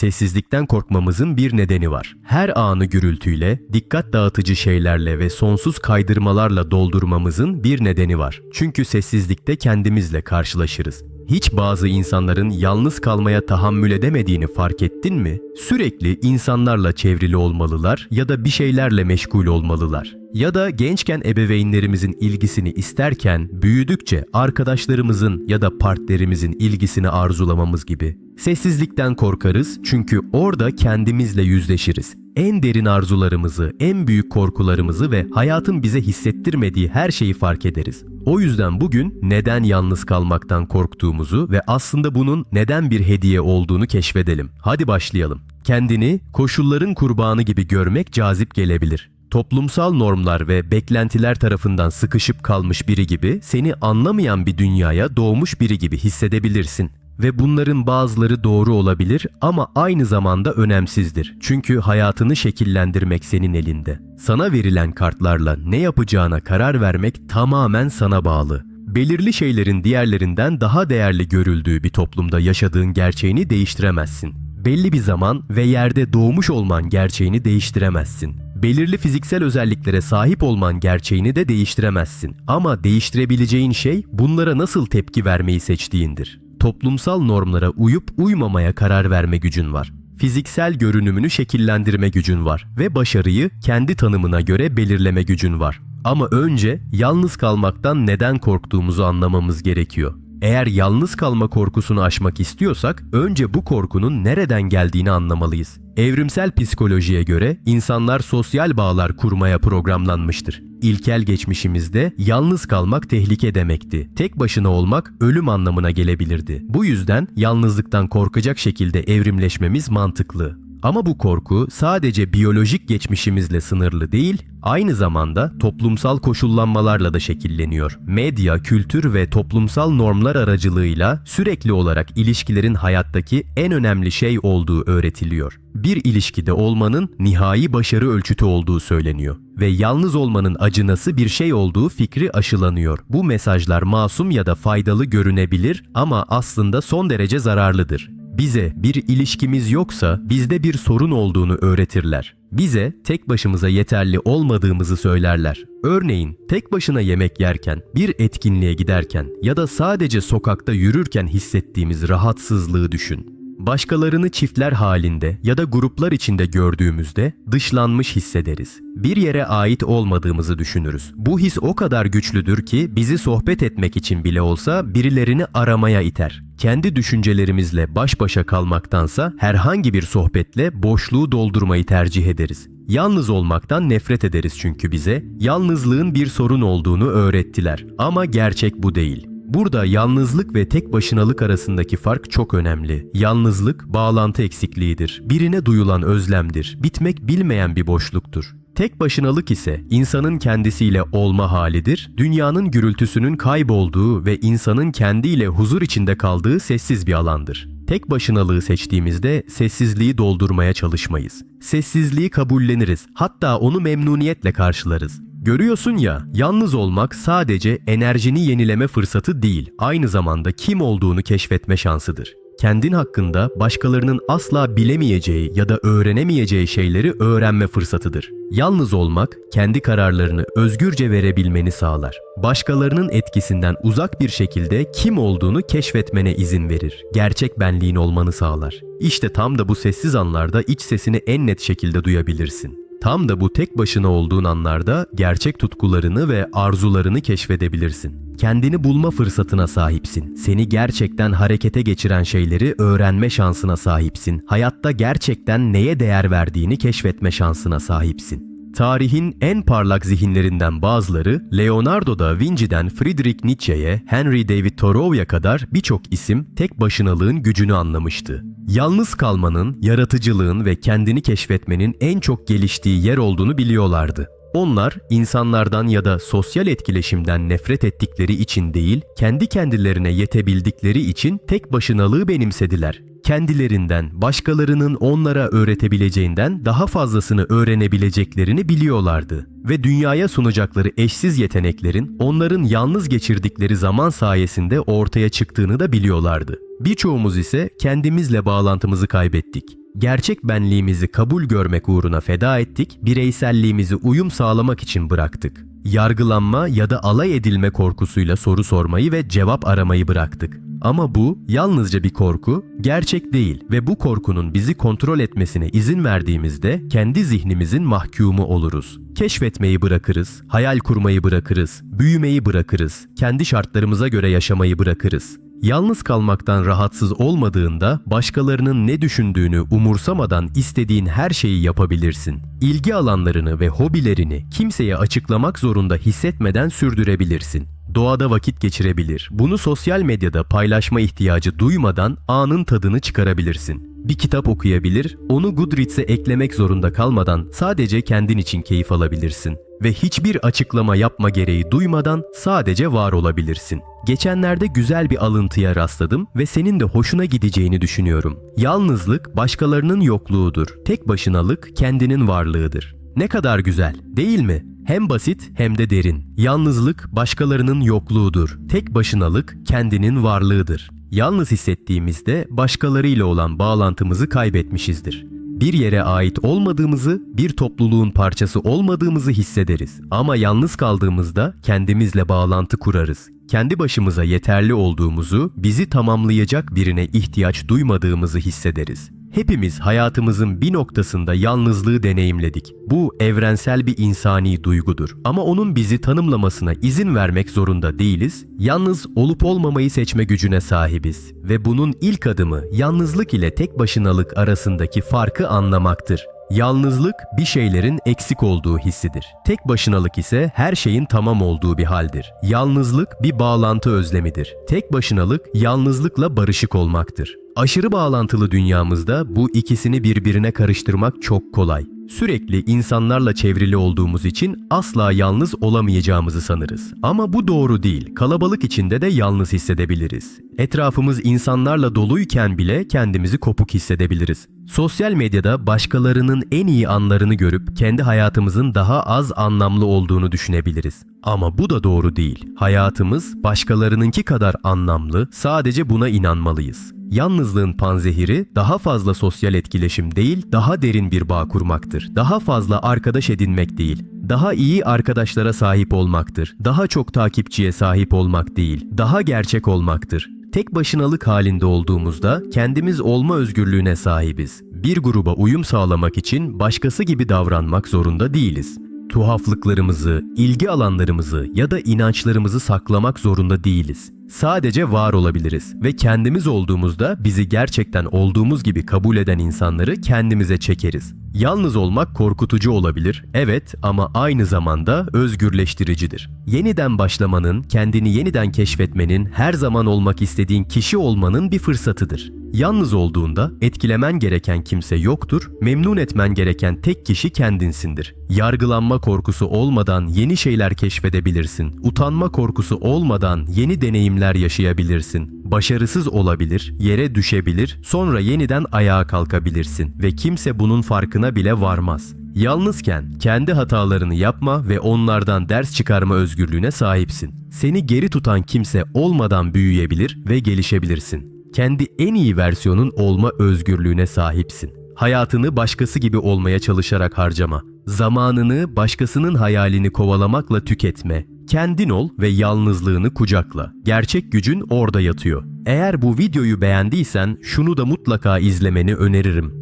Sessizlikten korkmamızın bir nedeni var. Her anı gürültüyle, dikkat dağıtıcı şeylerle ve sonsuz kaydırmalarla doldurmamızın bir nedeni var. Çünkü sessizlikte kendimizle karşılaşırız. Hiç bazı insanların yalnız kalmaya tahammül edemediğini fark ettin mi? Sürekli insanlarla çevrili olmalılar ya da bir şeylerle meşgul olmalılar. Ya da gençken ebeveynlerimizin ilgisini isterken büyüdükçe arkadaşlarımızın ya da partnerimizin ilgisini arzulamamız gibi. Sessizlikten korkarız çünkü orada kendimizle yüzleşiriz. En derin arzularımızı, en büyük korkularımızı ve hayatın bize hissettirmediği her şeyi fark ederiz. O yüzden bugün neden yalnız kalmaktan korktuğumuzu ve aslında bunun neden bir hediye olduğunu keşfedelim. Hadi başlayalım. Kendini koşulların kurbanı gibi görmek cazip gelebilir. Toplumsal normlar ve beklentiler tarafından sıkışıp kalmış biri gibi seni anlamayan bir dünyaya doğmuş biri gibi hissedebilirsin. Ve bunların bazıları doğru olabilir ama aynı zamanda önemsizdir. Çünkü hayatını şekillendirmek senin elinde. Sana verilen kartlarla ne yapacağına karar vermek tamamen sana bağlı. Belirli şeylerin diğerlerinden daha değerli görüldüğü bir toplumda yaşadığın gerçeğini değiştiremezsin. Belli bir zaman ve yerde doğmuş olman gerçeğini değiştiremezsin. Belirli fiziksel özelliklere sahip olman gerçeğini de değiştiremezsin. Ama değiştirebileceğin şey bunlara nasıl tepki vermeyi seçtiğindir. Toplumsal normlara uyup uymamaya karar verme gücün var. Fiziksel görünümünü şekillendirme gücün var ve başarıyı kendi tanımına göre belirleme gücün var. Ama önce yalnız kalmaktan neden korktuğumuzu anlamamız gerekiyor. Eğer yalnız kalma korkusunu aşmak istiyorsak önce bu korkunun nereden geldiğini anlamalıyız. Evrimsel psikolojiye göre insanlar sosyal bağlar kurmaya programlanmıştır. İlkel geçmişimizde yalnız kalmak tehlike demekti. Tek başına olmak ölüm anlamına gelebilirdi. Bu yüzden yalnızlıktan korkacak şekilde evrimleşmemiz mantıklı. Ama bu korku sadece biyolojik geçmişimizle sınırlı değil, aynı zamanda toplumsal koşullanmalarla da şekilleniyor. Medya, kültür ve toplumsal normlar aracılığıyla sürekli olarak ilişkilerin hayattaki en önemli şey olduğu öğretiliyor. Bir ilişkide olmanın nihai başarı ölçütü olduğu söyleniyor ve yalnız olmanın acınası bir şey olduğu fikri aşılanıyor. Bu mesajlar masum ya da faydalı görünebilir ama aslında son derece zararlıdır. Bize bir ilişkimiz yoksa bizde bir sorun olduğunu öğretirler. Bize tek başımıza yeterli olmadığımızı söylerler. Örneğin tek başına yemek yerken, bir etkinliğe giderken ya da sadece sokakta yürürken hissettiğimiz rahatsızlığı düşün. Başkalarını çiftler halinde ya da gruplar içinde gördüğümüzde dışlanmış hissederiz. Bir yere ait olmadığımızı düşünürüz. Bu his o kadar güçlüdür ki bizi sohbet etmek için bile olsa birilerini aramaya iter. Kendi düşüncelerimizle baş başa kalmaktansa herhangi bir sohbetle boşluğu doldurmayı tercih ederiz. Yalnız olmaktan nefret ederiz çünkü bize yalnızlığın bir sorun olduğunu öğrettiler. Ama gerçek bu değil. Burada yalnızlık ve tek başınalık arasındaki fark çok önemli. Yalnızlık bağlantı eksikliğidir. Birine duyulan özlemdir. Bitmek bilmeyen bir boşluktur. Tek başınalık ise insanın kendisiyle olma halidir. Dünyanın gürültüsünün kaybolduğu ve insanın kendiyle huzur içinde kaldığı sessiz bir alandır. Tek başınalığı seçtiğimizde sessizliği doldurmaya çalışmayız. Sessizliği kabulleniriz. Hatta onu memnuniyetle karşılarız. Görüyorsun ya, yalnız olmak sadece enerjini yenileme fırsatı değil, aynı zamanda kim olduğunu keşfetme şansıdır. Kendin hakkında başkalarının asla bilemeyeceği ya da öğrenemeyeceği şeyleri öğrenme fırsatıdır. Yalnız olmak, kendi kararlarını özgürce verebilmeni sağlar. Başkalarının etkisinden uzak bir şekilde kim olduğunu keşfetmene izin verir. Gerçek benliğin olmanı sağlar. İşte tam da bu sessiz anlarda iç sesini en net şekilde duyabilirsin. Tam da bu tek başına olduğun anlarda gerçek tutkularını ve arzularını keşfedebilirsin. Kendini bulma fırsatına sahipsin. Seni gerçekten harekete geçiren şeyleri öğrenme şansına sahipsin. Hayatta gerçekten neye değer verdiğini keşfetme şansına sahipsin. Tarihin en parlak zihinlerinden bazıları Leonardo da Vinci'den Friedrich Nietzsche'ye, Henry David Thoreau'ya kadar birçok isim tek başınalığın gücünü anlamıştı. Yalnız kalmanın, yaratıcılığın ve kendini keşfetmenin en çok geliştiği yer olduğunu biliyorlardı. Onlar insanlardan ya da sosyal etkileşimden nefret ettikleri için değil, kendi kendilerine yetebildikleri için tek başınalığı benimsediler. Kendilerinden, başkalarının onlara öğretebileceğinden daha fazlasını öğrenebileceklerini biliyorlardı ve dünyaya sunacakları eşsiz yeteneklerin onların yalnız geçirdikleri zaman sayesinde ortaya çıktığını da biliyorlardı. Birçoğumuz ise kendimizle bağlantımızı kaybettik. Gerçek benliğimizi kabul görmek uğruna feda ettik, bireyselliğimizi uyum sağlamak için bıraktık. Yargılanma ya da alay edilme korkusuyla soru sormayı ve cevap aramayı bıraktık. Ama bu yalnızca bir korku, gerçek değil ve bu korkunun bizi kontrol etmesine izin verdiğimizde kendi zihnimizin mahkumu oluruz. Keşfetmeyi bırakırız, hayal kurmayı bırakırız, büyümeyi bırakırız, kendi şartlarımıza göre yaşamayı bırakırız. Yalnız kalmaktan rahatsız olmadığında başkalarının ne düşündüğünü umursamadan istediğin her şeyi yapabilirsin. İlgi alanlarını ve hobilerini kimseye açıklamak zorunda hissetmeden sürdürebilirsin. Doğada vakit geçirebilir. Bunu sosyal medyada paylaşma ihtiyacı duymadan anın tadını çıkarabilirsin. Bir kitap okuyabilir, onu Goodreads'e eklemek zorunda kalmadan sadece kendin için keyif alabilirsin ve hiçbir açıklama yapma gereği duymadan sadece var olabilirsin. Geçenlerde güzel bir alıntıya rastladım ve senin de hoşuna gideceğini düşünüyorum. Yalnızlık başkalarının yokluğudur. Tek başınalık kendinin varlığıdır. Ne kadar güzel, değil mi? Hem basit hem de derin. Yalnızlık başkalarının yokluğudur. Tek başınalık kendinin varlığıdır. Yalnız hissettiğimizde başkalarıyla olan bağlantımızı kaybetmişizdir. Bir yere ait olmadığımızı, bir topluluğun parçası olmadığımızı hissederiz. Ama yalnız kaldığımızda kendimizle bağlantı kurarız. Kendi başımıza yeterli olduğumuzu, bizi tamamlayacak birine ihtiyaç duymadığımızı hissederiz. Hepimiz hayatımızın bir noktasında yalnızlığı deneyimledik. Bu evrensel bir insani duygudur. Ama onun bizi tanımlamasına izin vermek zorunda değiliz. Yalnız olup olmamayı seçme gücüne sahibiz. Ve bunun ilk adımı yalnızlık ile tek başınalık arasındaki farkı anlamaktır. Yalnızlık bir şeylerin eksik olduğu hissidir. Tek başınalık ise her şeyin tamam olduğu bir haldir. Yalnızlık bir bağlantı özlemidir. Tek başınalık yalnızlıkla barışık olmaktır. Aşırı bağlantılı dünyamızda bu ikisini birbirine karıştırmak çok kolay. Sürekli insanlarla çevrili olduğumuz için asla yalnız olamayacağımızı sanırız. Ama bu doğru değil. Kalabalık içinde de yalnız hissedebiliriz. Etrafımız insanlarla doluyken bile kendimizi kopuk hissedebiliriz. Sosyal medyada başkalarının en iyi anlarını görüp kendi hayatımızın daha az anlamlı olduğunu düşünebiliriz. Ama bu da doğru değil. Hayatımız başkalarınınki kadar anlamlı, sadece buna inanmalıyız. Yalnızlığın panzehiri daha fazla sosyal etkileşim değil, daha derin bir bağ kurmaktır. Daha fazla arkadaş edinmek değil, daha iyi arkadaşlara sahip olmaktır. Daha çok takipçiye sahip olmak değil, daha gerçek olmaktır. Tek başınalık halinde olduğumuzda kendimiz olma özgürlüğüne sahibiz. Bir gruba uyum sağlamak için başkası gibi davranmak zorunda değiliz. Tuhaflıklarımızı, ilgi alanlarımızı ya da inançlarımızı saklamak zorunda değiliz. Sadece var olabiliriz ve kendimiz olduğumuzda bizi gerçekten olduğumuz gibi kabul eden insanları kendimize çekeriz. Yalnız olmak korkutucu olabilir, evet ama aynı zamanda özgürleştiricidir. Yeniden başlamanın, kendini yeniden keşfetmenin, her zaman olmak istediğin kişi olmanın bir fırsatıdır. Yalnız olduğunda etkilemen gereken kimse yoktur, memnun etmen gereken tek kişi kendinsindir. Yargılanma korkusu olmadan yeni şeyler keşfedebilirsin. Utanma korkusu olmadan yeni deneyimler yaşayabilirsin. Başarısız olabilir, yere düşebilir, sonra yeniden ayağa kalkabilirsin ve kimse bunun farkına bile varmaz. Yalnızken kendi hatalarını yapma ve onlardan ders çıkarma özgürlüğüne sahipsin. Seni geri tutan kimse olmadan büyüyebilir ve gelişebilirsin. Kendi en iyi versiyonun olma özgürlüğüne sahipsin. Hayatını başkası gibi olmaya çalışarak harcama. Zamanını başkasının hayalini kovalamakla tüketme. Kendin ol ve yalnızlığını kucakla. Gerçek gücün orada yatıyor. Eğer bu videoyu beğendiysen şunu da mutlaka izlemeni öneririm.